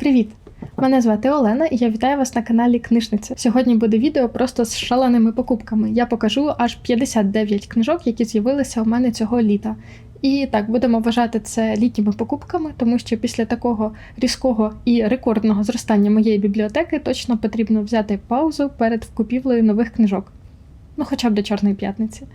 Привіт! Мене звати Олена і я вітаю вас на каналі Книжниця. Сьогодні буде відео просто з шаленими покупками. Я покажу аж 59 книжок, які з'явилися у мене цього літа. І так, будемо вважати це літніми покупками, тому що після такого різкого і рекордного зростання моєї бібліотеки точно потрібно взяти паузу перед купівлею нових книжок. Ну, хоча б до Чорної п'ятниці.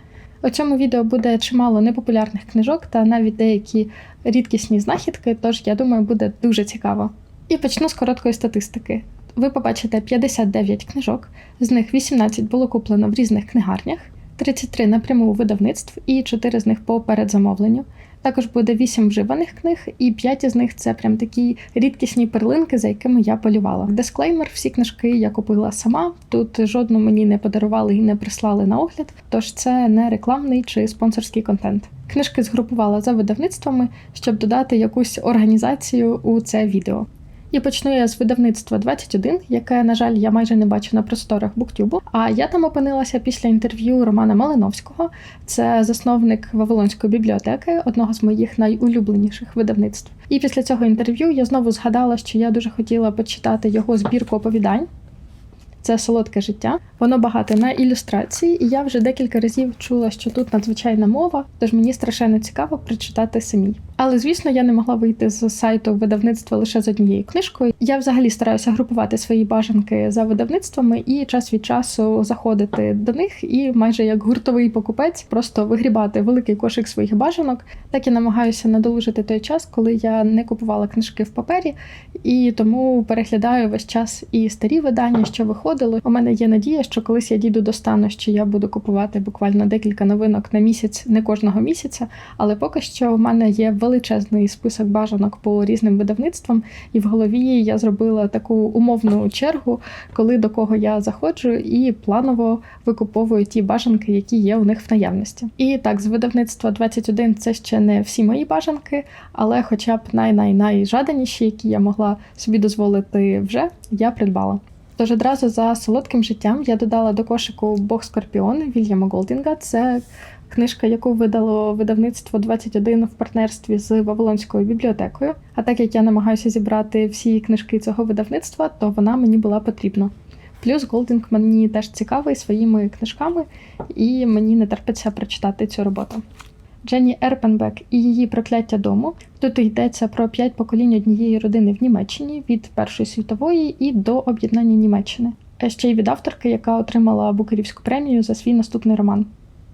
У цьому відео буде чимало непопулярних книжок та навіть деякі рідкісні знахідки, тож я думаю, буде дуже цікаво. І почну з короткої статистики. Ви побачите 59 книжок, з них 18 було куплено в різних книгарнях, 33 напряму у видавництв і 4 з них по передзамовленню. Також буде 8 вживаних книг, і 5 із них це прям такі рідкісні перлинки, за якими я полювала. Дисклеймер, всі книжки я купила сама. Тут жодну мені не подарували і не прислали на огляд, тож це не рекламний чи спонсорський контент. Книжки згрупувала за видавництвами, щоб додати якусь організацію у це відео. І почну я з видавництва 21, яке, на жаль, я майже не бачу на просторах Буктюбу. А я там опинилася після інтерв'ю Романа Малиновського. Це засновник Вавилонської бібліотеки, одного з моїх найулюбленіших видавництв. І після цього інтерв'ю я знову згадала, що я дуже хотіла почитати його збірку оповідань. Це солодке життя. Воно багате на ілюстрації, і я вже декілька разів чула, що тут надзвичайна мова, тож мені страшенно цікаво прочитати самій. Але звісно, я не могла вийти з сайту видавництва лише з однією книжкою. Я взагалі стараюся групувати свої бажанки за видавництвами і час від часу заходити до них і майже як гуртовий покупець просто вигрібати великий кошик своїх бажанок. Так я намагаюся надолужити той час, коли я не купувала книжки в папері, і тому переглядаю весь час і старі видання, що виходили. У мене є надія, що колись я дійду до стану, що я буду купувати буквально декілька новинок на місяць, не кожного місяця. Але поки що в мене є величезний список бажанок по різним видавництвам, і в голові я зробила таку умовну чергу, коли до кого я заходжу, і планово викуповую ті бажанки, які є у них в наявності. І так, з видавництва 21 це ще не всі мої бажанки, але хоча б най-най-найжаданіші, які я могла собі дозволити вже, я придбала. Тож одразу за солодким життям я додала до кошику Бог Скорпіон Вільяма Голдінга. Це книжка, яку видало видавництво 21 в партнерстві з Вавилонською бібліотекою. А так як я намагаюся зібрати всі книжки цього видавництва, то вона мені була потрібна. Плюс Голдінг мені теж цікавий своїми книжками, і мені не терпиться прочитати цю роботу. Дженні Ерпенбек і її прокляття дому. Тут йдеться про п'ять поколінь однієї родини в Німеччині від Першої світової і до об'єднання Німеччини. А ще й від авторки, яка отримала Букерівську премію за свій наступний роман.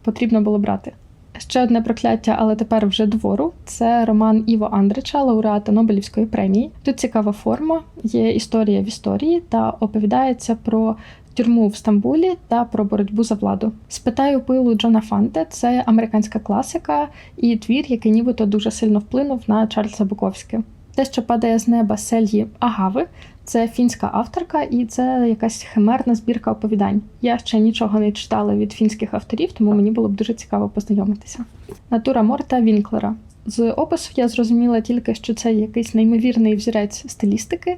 Потрібно було брати. Ще одне прокляття, але тепер вже двору. Це роман Іво Андрича, лауреата Нобелівської премії. Тут цікава форма, є історія в історії та оповідається про тюрму в Стамбулі та про боротьбу за владу. Спитаю пилу Джона Фанте це американська класика і твір, який нібито дуже сильно вплинув на Чарльза Буковське. Те, що падає з неба Сельї Агави, це фінська авторка, і це якась химерна збірка оповідань. Я ще нічого не читала від фінських авторів, тому мені було б дуже цікаво познайомитися. Натура Морта Вінклера. З опису я зрозуміла тільки, що це якийсь неймовірний взірець стилістики,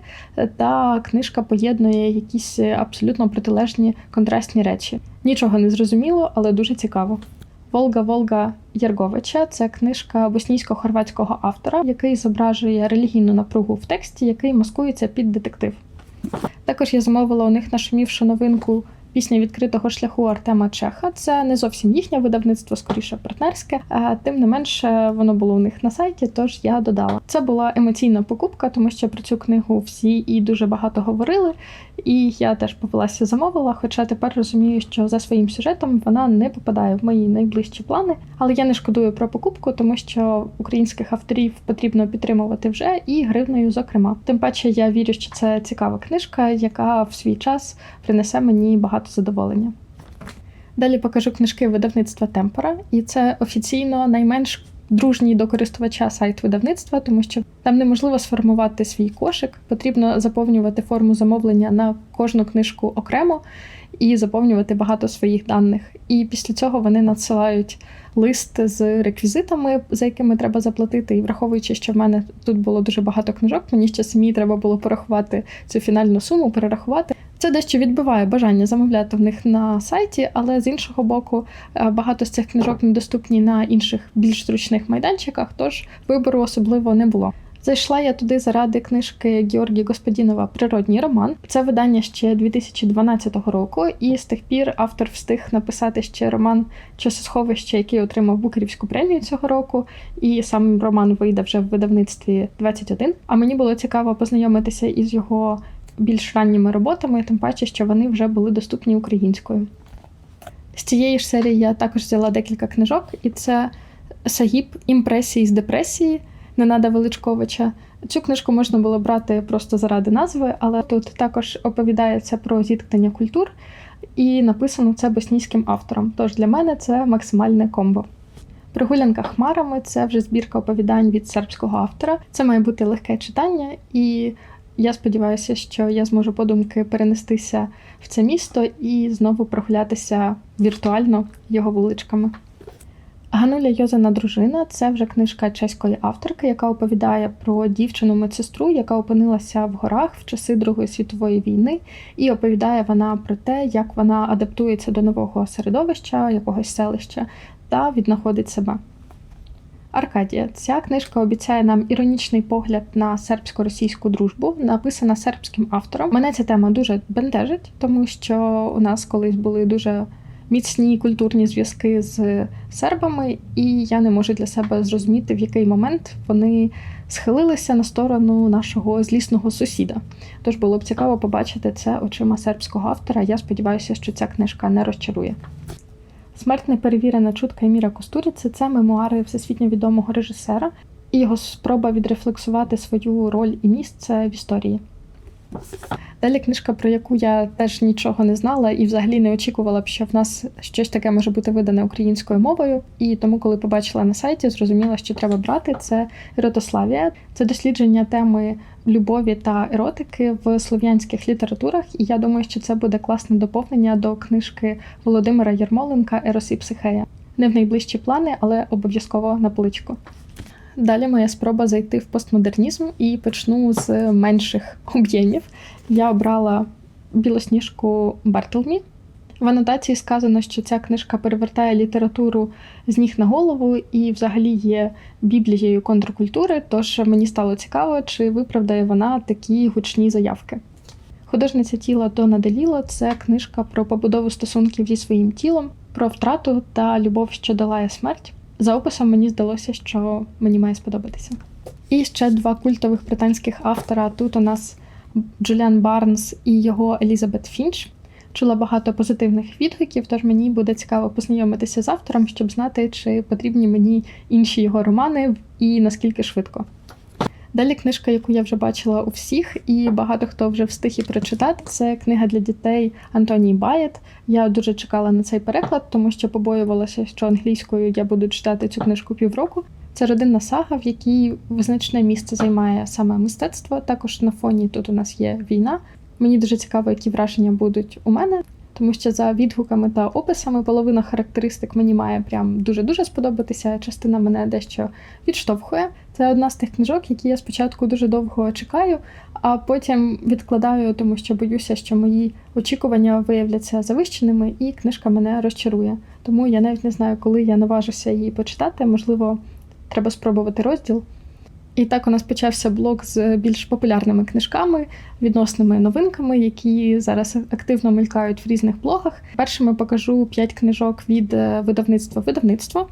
та книжка поєднує якісь абсолютно протилежні контрастні речі. Нічого не зрозуміло, але дуже цікаво. Волга Волга Єрговича це книжка боснійсько-хорватського автора, який зображує релігійну напругу в тексті, який маскується під детектив. Також я замовила у них нашумівшу новинку Пісня відкритого шляху Артема Чеха. Це не зовсім їхнє видавництво, скоріше партнерське. Тим не менше воно було у них на сайті, тож я додала. Це була емоційна покупка, тому що про цю книгу всі і дуже багато говорили. І я теж повелася замовила. Хоча тепер розумію, що за своїм сюжетом вона не попадає в мої найближчі плани. Але я не шкодую про покупку, тому що українських авторів потрібно підтримувати вже і гривнею, зокрема. Тим паче я вірю, що це цікава книжка, яка в свій час принесе мені багато задоволення. Далі покажу книжки видавництва Темпора, і це офіційно найменш дружній до користувача сайт видавництва, тому що там неможливо сформувати свій кошик, потрібно заповнювати форму замовлення на кожну книжку окремо і заповнювати багато своїх даних. І після цього вони надсилають лист з реквізитами, за якими треба заплатити. І враховуючи, що в мене тут було дуже багато книжок, мені ще самі треба було порахувати цю фінальну суму, перерахувати. Це дещо відбиває бажання замовляти в них на сайті, але з іншого боку, е, багато з цих книжок недоступні на інших більш зручних майданчиках, тож вибору особливо не було. Зайшла я туди заради книжки Георгія Господінова Природній роман. Це видання ще 2012 року, і з тих пір автор встиг написати ще роман Часосховище, який отримав Букерівську премію цього року. І сам роман вийде вже в видавництві 21. А мені було цікаво познайомитися із його більш ранніми роботами, тим паче, що вони вже були доступні українською. З цієї ж серії я також взяла декілька книжок, і це Сагіб Імпресії з депресії Ненада Величковича. Цю книжку можна було брати просто заради назви, але тут також оповідається про зіткнення культур, і написано це боснійським автором. Тож для мене це максимальне комбо. Прогулянка хмарами це вже збірка оповідань від сербського автора. Це має бути легке читання, і я сподіваюся, що я зможу подумки перенестися в це місто і знову прогулятися віртуально його вуличками. Гануля Йозана дружина це вже книжка чеської авторки, яка оповідає про дівчину-медсестру, яка опинилася в горах в часи Другої світової війни, і оповідає вона про те, як вона адаптується до нового середовища, якогось селища та віднаходить себе. Аркадія, ця книжка обіцяє нам іронічний погляд на сербсько-російську дружбу, написана сербським автором. Мене ця тема дуже бентежить, тому що у нас колись були дуже міцні культурні зв'язки з сербами, і я не можу для себе зрозуміти, в який момент вони схилилися на сторону нашого злісного сусіда. Тож було б цікаво побачити це очима сербського автора. Я сподіваюся, що ця книжка не розчарує. Смерть неперевірена чутка Еміра Костуріці це мемуари всесвітньо відомого режисера і його спроба відрефлексувати свою роль і місце в історії. Далі книжка, про яку я теж нічого не знала і взагалі не очікувала б, що в нас щось таке може бути видане українською мовою. І тому, коли побачила на сайті, зрозуміла, що треба брати це Еротославія. Це дослідження теми любові та еротики в слов'янських літературах. І я думаю, що це буде класне доповнення до книжки Володимира Єрмоленка Ерос і Психея. Не в найближчі плани, але обов'язково на поличку. Далі моя спроба зайти в постмодернізм і почну з менших об'ємів. Я обрала білосніжку Бартлмі. В анотації сказано, що ця книжка перевертає літературу з ніг на голову і взагалі є біблією контркультури, тож мені стало цікаво, чи виправдає вона такі гучні заявки. Художниця тіла Дона Деліло це книжка про побудову стосунків зі своїм тілом, про втрату та любов, що долає смерть. За описом мені здалося, що мені має сподобатися. І ще два культових британських автора. Тут у нас Джуліан Барнс і його Елізабет Фінч. Чула багато позитивних відгуків, тож мені буде цікаво познайомитися з автором, щоб знати, чи потрібні мені інші його романи і наскільки швидко. Далі книжка, яку я вже бачила у всіх, і багато хто вже встиг і прочитати. Це книга для дітей Антонії Баєт. Я дуже чекала на цей переклад, тому що побоювалася, що англійською я буду читати цю книжку півроку. Це родинна сага, в якій визначне місце займає саме мистецтво. Також на фоні тут у нас є війна. Мені дуже цікаво, які враження будуть у мене тому що за відгуками та описами половина характеристик мені має прям дуже-дуже сподобатися. Частина мене дещо відштовхує. Це одна з тих книжок, які я спочатку дуже довго чекаю, а потім відкладаю, тому що боюся, що мої очікування виявляться завищеними, і книжка мене розчарує. Тому я навіть не знаю, коли я наважуся її почитати. Можливо, треба спробувати розділ. І так у нас почався блок з більш популярними книжками, відносними новинками, які зараз активно мелькають в різних блогах. Першими покажу п'ять книжок від е, видавництва видавництво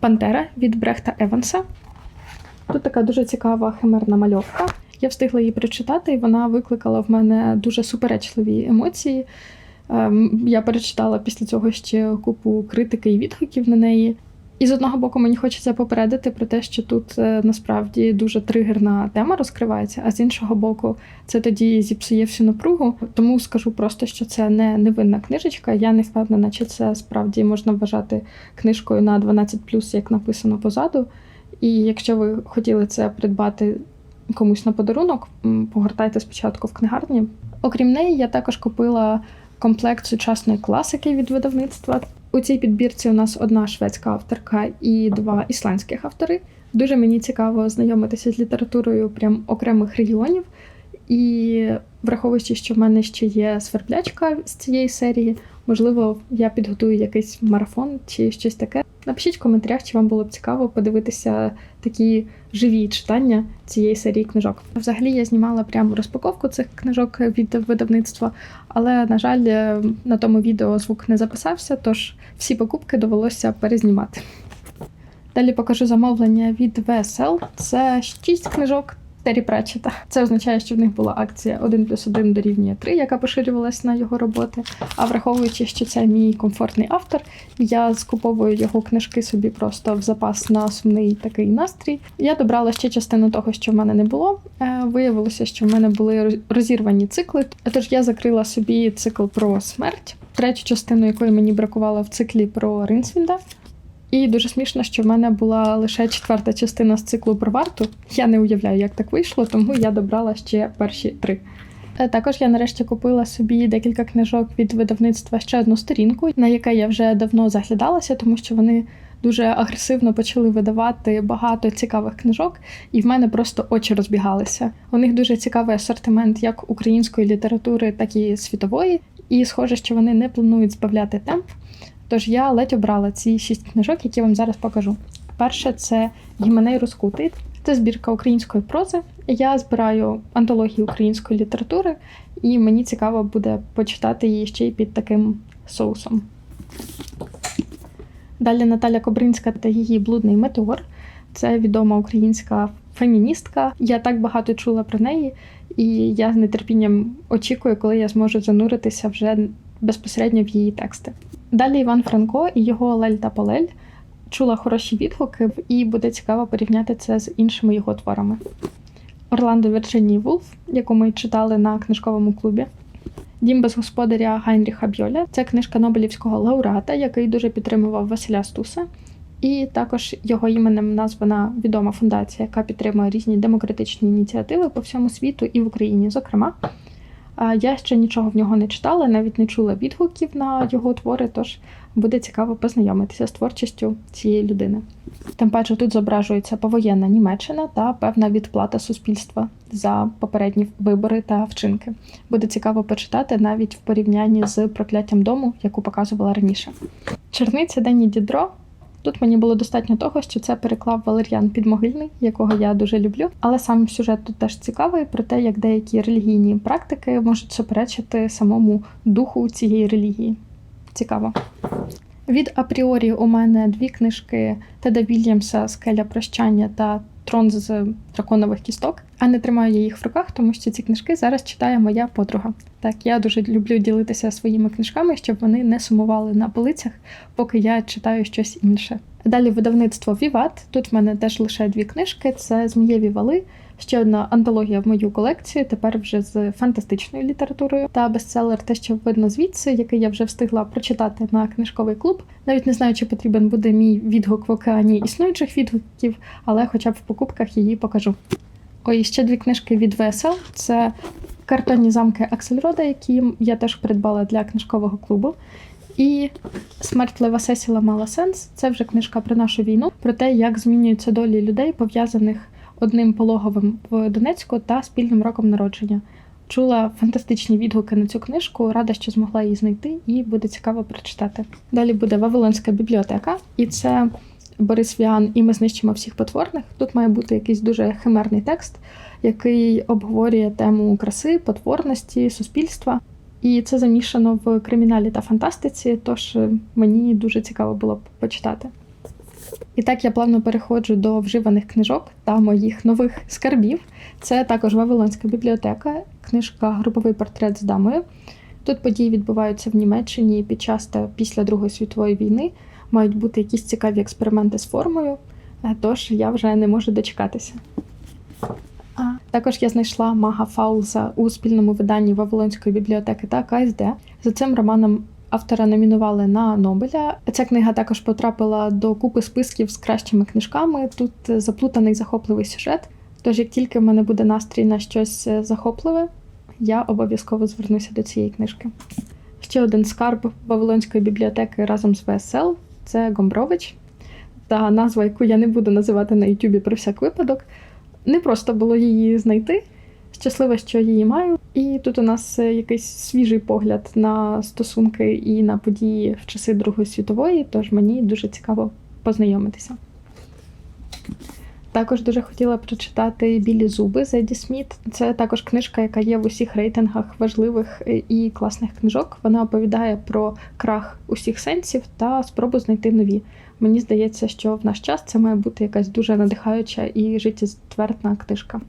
Пантера від Брехта Еванса. Тут така дуже цікава химерна мальовка. Я встигла її прочитати, і вона викликала в мене дуже суперечливі емоції. Ем, я перечитала після цього ще купу критики і відгуків на неї. І з одного боку мені хочеться попередити про те, що тут е, насправді дуже тригерна тема розкривається, а з іншого боку, це тоді зіпсує всю напругу. Тому скажу просто, що це не невинна книжечка. Я не впевнена, чи це справді можна вважати книжкою на 12+, як написано позаду. І якщо ви хотіли це придбати комусь на подарунок, погортайте спочатку в книгарні. Окрім неї, я також купила комплект сучасної класики від видавництва. У цій підбірці у нас одна шведська авторка і два ісландських автори. Дуже мені цікаво знайомитися з літературою прям окремих регіонів. І враховуючи, що в мене ще є сверблячка з цієї серії, Можливо, я підготую якийсь марафон чи щось таке. Напишіть в коментарях, чи вам було б цікаво подивитися такі живі читання цієї серії книжок. Взагалі я знімала прямо розпаковку цих книжок від видавництва, але на жаль, е, на тому відео звук не записався, тож всі покупки довелося перезнімати. Далі покажу замовлення від VSL. Це 6 книжок Террі Пратчета. Це означає, що в них була акція 1 плюс 1 дорівнює 3, яка поширювалась на його роботи. А враховуючи, що це мій комфортний автор, я скуповую його книжки собі просто в запас на сумний такий настрій. Я добрала ще частину того, що в мене не було. Е, Виявилося, що в мене були розірвані цикли. Тож я закрила собі цикл про смерть, третю частину якої мені бракувало в циклі про Ринсвінда. І дуже смішно, що в мене була лише четверта частина з циклу про варту. Я не уявляю, як так вийшло, тому я добрала ще перші три. Е, Також я нарешті купила собі декілька книжок від видавництва ще одну сторінку, на яке я вже давно заглядалася, тому що вони дуже агресивно почали видавати багато цікавих книжок, і в мене просто очі розбігалися. У них дуже цікавий асортимент як української літератури, так і світової. І схоже, що вони не планують збавляти темп. Тож я ледь обрала ці шість книжок, які вам зараз покажу. Перше це Гіменей Розкутий. Це збірка української прози. Я збираю антології української літератури, і мені цікаво буде почитати її ще й під таким соусом. Далі Наталя Кобринська та її блудний метеор. Це відома українська феміністка. Я так багато чула про неї, і я з нетерпінням очікую, коли я зможу зануритися вже безпосередньо в її тексти. Далі Іван Франко і його Лель та Полель. Чула хороші відгуки, і буде цікаво порівняти це з іншими його творами. Орландо Вірджинії Вулф, яку ми читали на книжковому клубі. Дім без господаря Гайнріха Бьоля. Це книжка Нобелівського лауреата, який дуже підтримував Василя Стуса. І також його іменем названа відома фундація, яка підтримує різні демократичні ініціативи по всьому світу і в Україні, зокрема. Я ще нічого в нього не читала, навіть не чула відгуків на його твори, тож буде цікаво познайомитися з творчістю цієї людини. Тим паче тут зображується повоєнна Німеччина та певна відплата суспільства за попередні вибори та вчинки. Буде цікаво почитати навіть в порівнянні з прокляттям дому, яку показувала раніше. Черниця Дені Дідро. Тут мені було достатньо того, що це переклав Валер'ян Підмогильний, якого я дуже люблю. Але сам сюжет тут теж цікавий про те, як деякі релігійні практики можуть суперечити самому духу цієї релігії. Цікаво. Від апріорі у мене дві книжки Теда Вільямса Скеля прощання та Трон з драконових кісток. А не тримаю я їх в руках, тому що ці книжки зараз читає моя подруга. Так, я дуже люблю ділитися своїми книжками, щоб вони не сумували на полицях, поки я читаю щось інше. Далі видавництво Віват. Тут в мене теж лише дві книжки: це Змієві вали, ще одна антологія в мою колекцію, тепер вже з фантастичною літературою, та бестселер те, що видно звідси, який я вже встигла прочитати на книжковий клуб. Навіть не знаю, чи потрібен буде мій відгук в океані існуючих відгуків, але хоча б в покупках її покажу. Ой, ще дві книжки від VSL. Це картонні замки Аксельрода, які я теж придбала для книжкового клубу. І Смерть Лева Сесіла мала сенс. Це вже книжка про нашу війну, про те, як змінюються долі людей, пов'язаних одним пологовим в Донецьку та спільним роком народження. Чула фантастичні відгуки на цю книжку, рада, що змогла її знайти, і буде цікаво прочитати. Далі буде Вавилонська бібліотека, і це Борис Віан, і ми знищимо всіх потворних. Тут має бути якийсь дуже химерний текст, який обговорює тему краси, потворності, суспільства. І це замішано в криміналі та фантастиці, тож мені дуже цікаво було б почитати. І так я плавно переходжу до вживаних книжок та моїх нових скарбів. Це також Вавилонська бібліотека, книжка Груповий портрет з дамою. Тут події відбуваються в Німеччині під час та після Другої світової війни. Мають бути якісь цікаві експерименти з формою, е, тож я вже не можу дочекатися. Також я знайшла Мага Фаулза у спільному виданні Вавилонської бібліотеки та КСД. За цим романом автора номінували на Нобеля. Ця книга також потрапила до купи списків з кращими книжками. Тут заплутаний захопливий сюжет. Тож, як тільки в мене буде настрій на щось е, захопливе, я обов'язково звернуся до цієї книжки. Ще один скарб Вавилонської бібліотеки разом з ВСЛ це Гомбрович. Та назва, яку я не буду називати на Ютубі про всяк випадок. Не просто було її знайти. Щаслива, що її маю. І тут у нас е, якийсь свіжий погляд на стосунки і на події в часи Другої світової, тож мені дуже цікаво познайомитися. Також дуже хотіла прочитати Білі зуби Зеді Сміт. Це також книжка, яка є в усіх рейтингах важливих е, і класних книжок. Вона оповідає про крах усіх сенсів та спробу знайти нові. Мені здається, що в наш час це має бути якась дуже надихаюча і життєствердна книжка.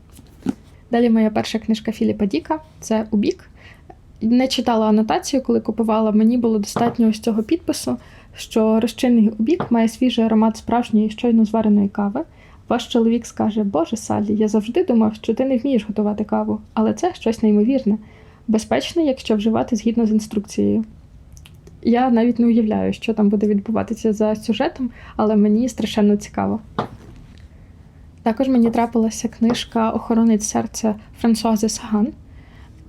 Далі моя перша книжка Філіпа Діка це Убік. Не читала анотацію, коли купувала. Мені було достатньо ось цього підпису, що розчинний убік має свіжий аромат справжньої щойно звареної кави. Ваш чоловік скаже: Боже Салі, я завжди думав, що ти не вмієш готувати каву, але це щось неймовірне, безпечне, якщо вживати згідно з інструкцією. Я навіть не уявляю, що там буде відбуватися за сюжетом, але мені страшенно цікаво. Також мені трапилася книжка Охоронець серця Франсуази Саган.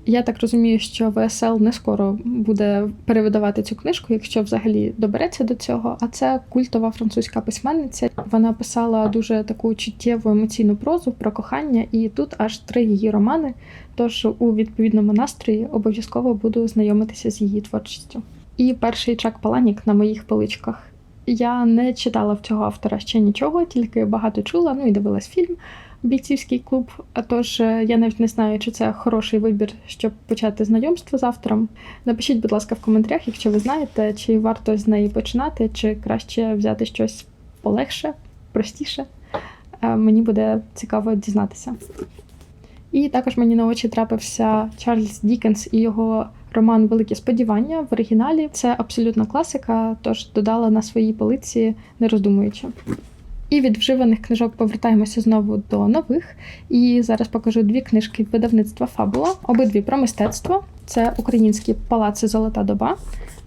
Я так розумію, що ВСЛ не скоро буде перевидавати цю книжку, якщо взагалі добереться до цього. А це культова французька письменниця. Вона писала дуже таку чуттєву емоційну прозу про кохання, і тут аж три її романи. Тож у відповідному настрої обов'язково буду знайомитися з її творчістю. І перший Чак Паланік на моїх поличках. Я не читала в цього автора ще нічого, тільки багато чула, ну і дивилась фільм бійцівський клуб. А тож е, я навіть не знаю, чи це хороший вибір, щоб почати знайомство з автором. Напишіть, будь ласка, в коментарях, якщо ви знаєте, чи варто з неї починати, чи краще взяти щось полегше, простіше. Е, Мені буде цікаво дізнатися. І також мені на очі трапився Чарльз Дікенс і його роман Великі сподівання в оригіналі. Це абсолютна класика, тож додала на своїй полиці, не роздумуючи. І від вживаних книжок повертаємося знову до нових. І зараз покажу дві книжки видавництва Фабула. Обидві про мистецтво. Це українські палаци Золота доба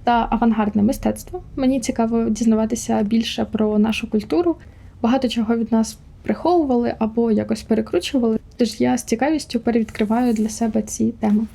та авангардне мистецтво. Мені цікаво дізнаватися більше про нашу культуру. Багато чого від нас приховували або якось перекручували. Тож я з цікавістю перевідкриваю для себе ці теми.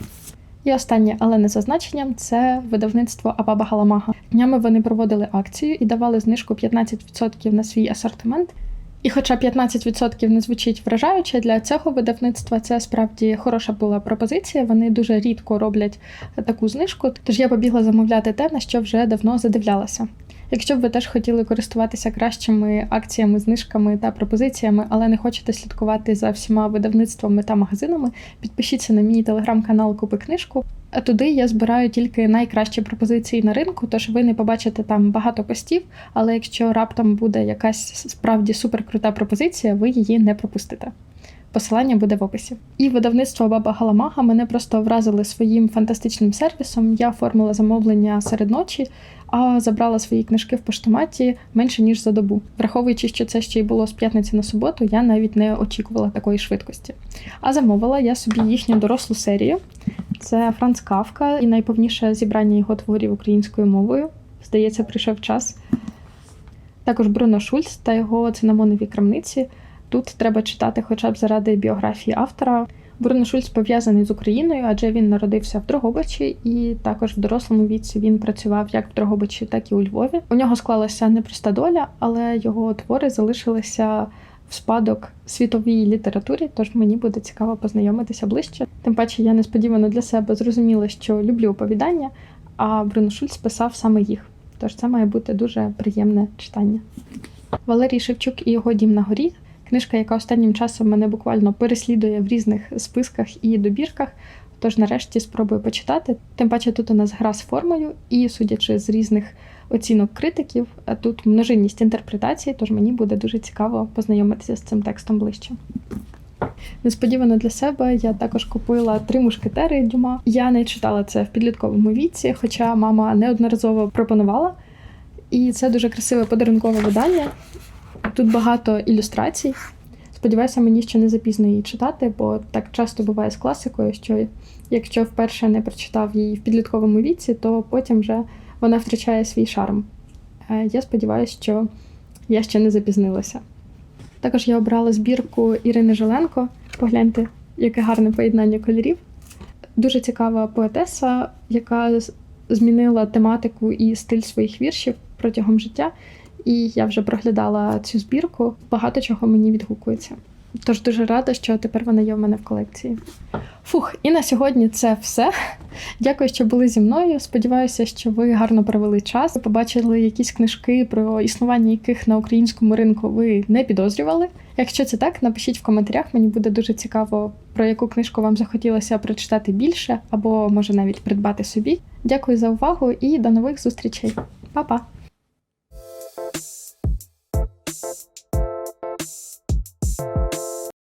І останнє, але не за значенням, це видавництво Абаба Галамага. Днями вони проводили акцію і давали знижку 15% на свій асортимент. І хоча 15% не звучить вражаюче, для цього видавництва це справді хороша була пропозиція. Вони дуже рідко роблять таку знижку, тож я побігла замовляти те, на що вже давно задивлялася. Якщо б ви теж хотіли користуватися кращими акціями, знижками та пропозиціями, але не хочете слідкувати за всіма видавництвами та магазинами, підпишіться на мій телеграм-канал Купи книжку. А туди я збираю тільки найкращі пропозиції на ринку, тож ви не побачите там багато постів, але якщо раптом буде якась справді суперкрута пропозиція, ви її не пропустите. Посилання буде в описі. І видавництво Баба Галамага мене просто вразили своїм фантастичним сервісом. Я оформила замовлення серед ночі, а забрала свої книжки в поштоматі менше ніж за добу. Враховуючи, що це ще й було з п'ятниці на суботу, я навіть не очікувала такої швидкості. А замовила я собі їхню дорослу серію. Це Франц Кавка і найповніше зібрання його творів українською мовою. Здається, прийшов час. Також Бруно Шульц та його цинамонові крамниці. Тут треба читати хоча б заради біографії автора. Бруно Шульц пов'язаний з Україною, адже він народився в Дрогобичі, і також в дорослому віці він працював як в Дрогобичі, так і у Львові. У нього склалася непроста доля, але його твори залишилися в спадок світовій літературі, тож мені буде цікаво познайомитися ближче. Тим паче я несподівано для себе зрозуміла, що люблю оповідання, а Бруно Шульц писав саме їх. Тож це має бути дуже приємне читання. Валерій Шевчук і його дім на горі. Книжка, яка останнім часом мене буквально переслідує в різних списках і добірках. Тож, нарешті, спробую почитати. Тим паче, тут у нас гра з формою, і, судячи з різних оцінок критиків, тут множинність інтерпретацій, тож мені буде дуже цікаво познайомитися з цим текстом ближче. Несподівано для себе я також купила три мушкетери Дюма. Я не читала це в підлітковому віці, хоча мама неодноразово пропонувала. І це дуже красиве подарункове видання. Тут багато ілюстрацій. Сподіваюся, мені ще не запізно її читати, бо так часто буває з класикою, що якщо вперше не прочитав її в підлітковому віці, то потім вже вона втрачає свій шарм. Е, Я сподіваюся, що я ще не запізнилася. Також я обрала збірку Ірини Жиленко. Погляньте, яке гарне поєднання кольорів. Дуже цікава поетеса, яка змінила тематику і стиль своїх віршів протягом життя. І я вже проглядала цю збірку. Багато чого мені відгукується. Тож дуже рада, що тепер вона є в мене в колекції. Фух, і на сьогодні це все. Дякую, що були зі мною. Сподіваюся, що ви гарно провели час. Побачили якісь книжки, про існування яких на українському ринку ви не підозрювали. Якщо це так, напишіть в коментарях. Мені буде дуже цікаво, про яку книжку вам захотілося прочитати більше, або може навіть придбати собі. Дякую за увагу і до нових зустрічей. Па-па!